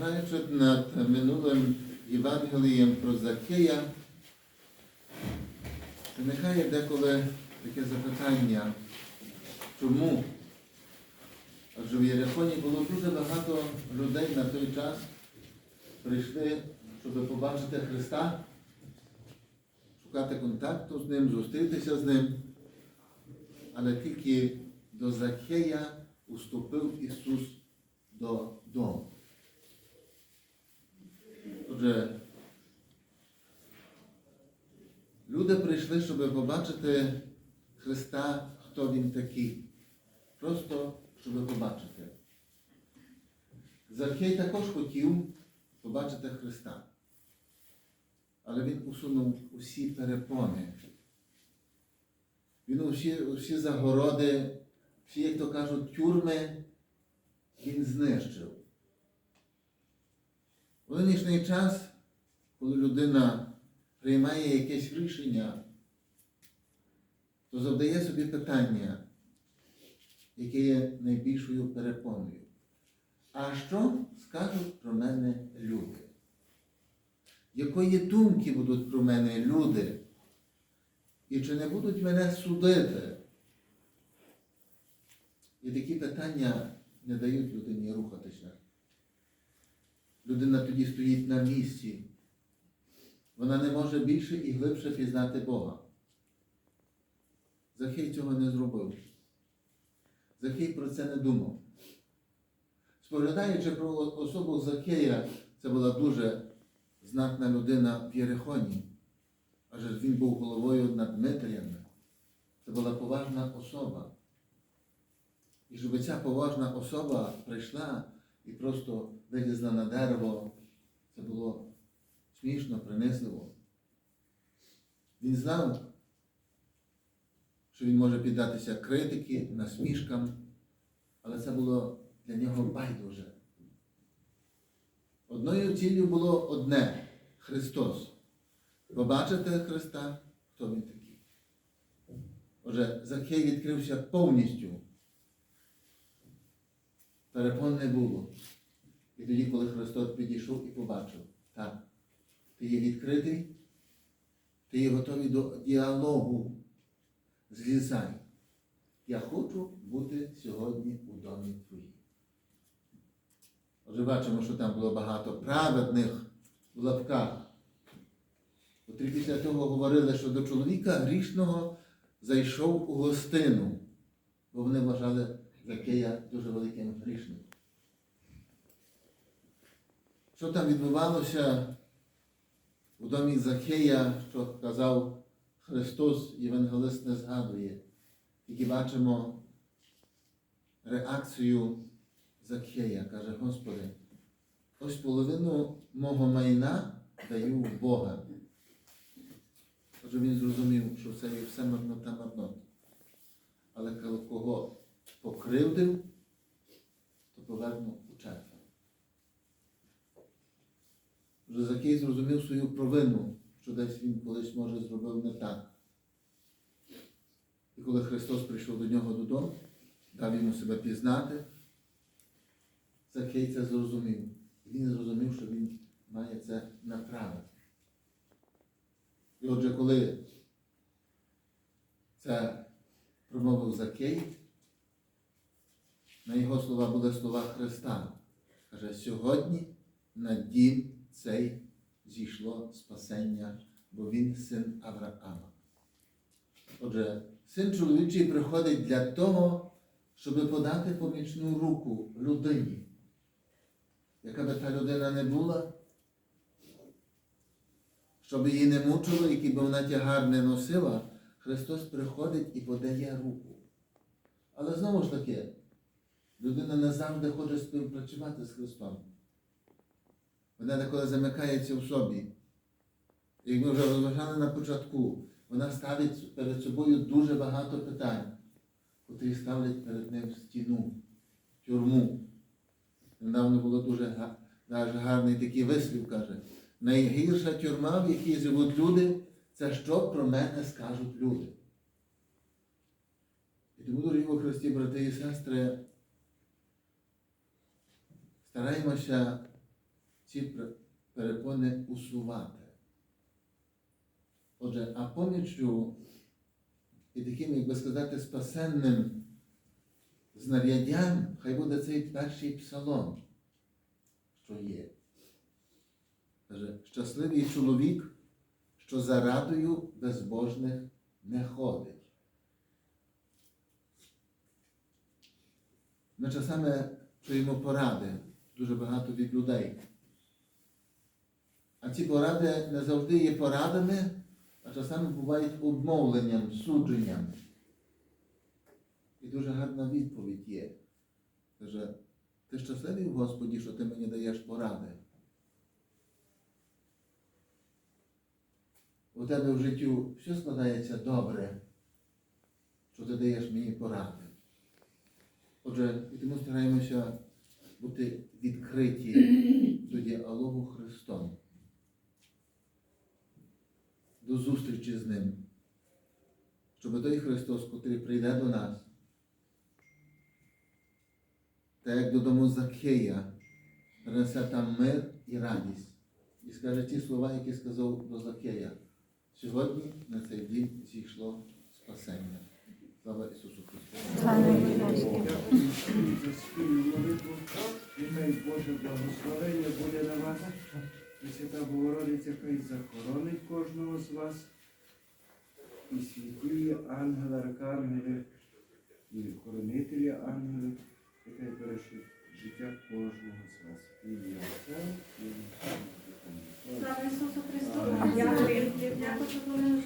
Розважаючи над минулим Євангелієм про Закея, виникає деколи таке запитання, чому? Адже в Єрихоні було дуже багато людей на той час, прийшли, щоб побачити Христа, шукати контакту з Ним, зустрітися з Ним. Але тільки до Закея уступив Ісус додому. Отже, люди прийшли, щоб побачити Христа, хто Він такий. Просто, щоб побачити. Закей також хотів побачити Христа. Але він усунув усі перепони. Він усі, усі загороди, всі, як то кажуть, тюрми, він знищив. У нинішній час, коли людина приймає якесь рішення, то завдає собі питання, яке є найбільшою перепоною. А що скажуть про мене люди? Якої думки будуть про мене люди? І чи не будуть мене судити? І такі питання не дають людині рухатися. Людина тоді стоїть на місці. Вона не може більше і глибше пізнати Бога. Захей цього не зробив. Захей про це не думав. Споглядаючи про особу Закея, це була дуже знатна людина в Єрихоні. Адже він був головою над Дмитріями. Це була поважна особа. І щоб ця поважна особа прийшла і просто вилізла на дерево, це було смішно, принизливо. Він знав, що він може піддатися критики, насмішкам, але це було для нього байдуже. Одною ціллю було одне Христос. Побачити Христа, хто він такий. Отже, Закей відкрився повністю. Перепон не було. І тоді, коли Христос підійшов і побачив, так, ти є відкритий, ти є готовий до діалогу. Злізай. Я хочу бути сьогодні у домі твоїм. Отже, бачимо, що там було багато праведних в лапках. Котрі після того говорили, що до чоловіка грішного зайшов у гостину, бо вони вважали Закея дуже великим грішним. Що там відбувалося у домі Закея, що казав Христос, Євангелист не згадує. Тільки бачимо реакцію Закея, каже, Господи, ось половину мого майна даю в Бога. Отже, він зрозумів, що це є все марнота марнот. Але кого покривдив, то повернув у четверо. Вже Закей зрозумів свою провину, що десь він колись може зробив не так. І коли Христос прийшов до нього додому, дав йому себе пізнати, Закей це зрозумів. Він зрозумів, що він має це направити. І отже, коли це промовив Закей, на його слова були слова Христа. Каже, сьогодні на дім цей зійшло спасення, бо він син Авраама. Отже, син чоловічий приходить для того, щоб подати помічну руку людині. Яка би та людина не була, щоб її не мучило, який би вона тягар не носила, Христос приходить і подає руку. Але знову ж таки, людина не завжди хоче співпрацювати з Христом. Вона деколи замикається в собі. Як ми вже розважали на початку, вона ставить перед собою дуже багато питань, котрі ставлять перед ним стіну, тюрму. Недавно було дуже га- гарний такий вислів, каже, найгірша тюрма, в якій живуть люди, це що про мене скажуть люди. І тому, дорогі Христі, брати і сестри, стараємося ці перепони усувати. Отже, а поміччю і таким, як би сказати, спасенним знаряддям, хай буде цей перший псалом, що є. Каже, щасливий чоловік, що за радою безбожних не ходить. Ми часами чуємо поради дуже багато від людей. А ці поради не завжди є порадами, а часами бувають обмовленням, судженням. І дуже гарна відповідь є. Каже, ти щасливий Господі, що ти мені даєш поради. У тебе в життю все складається добре, що ти даєш мені поради. Отже, і тому стараємося бути відкриті до діалогу Христом, до зустрічі з Ним, щоб той Христос, котрий прийде до нас, так як додому Закхея, принесе там мир і радість. І скаже ті слова, які сказав до Закхея. Сьогодні на цей дім зійшло спасення. Слава Ісусу Христу! За спільну молитву. Нехай Боже благословення буде на вас. Пресвята Богородиця хай захоронить кожного з вас. І святі ангели, аркангели, і хоронителі ангели, нехай бережуть життя кожного з вас. І ім'я Отця, і. Слава Ісусу Христу! Дякую.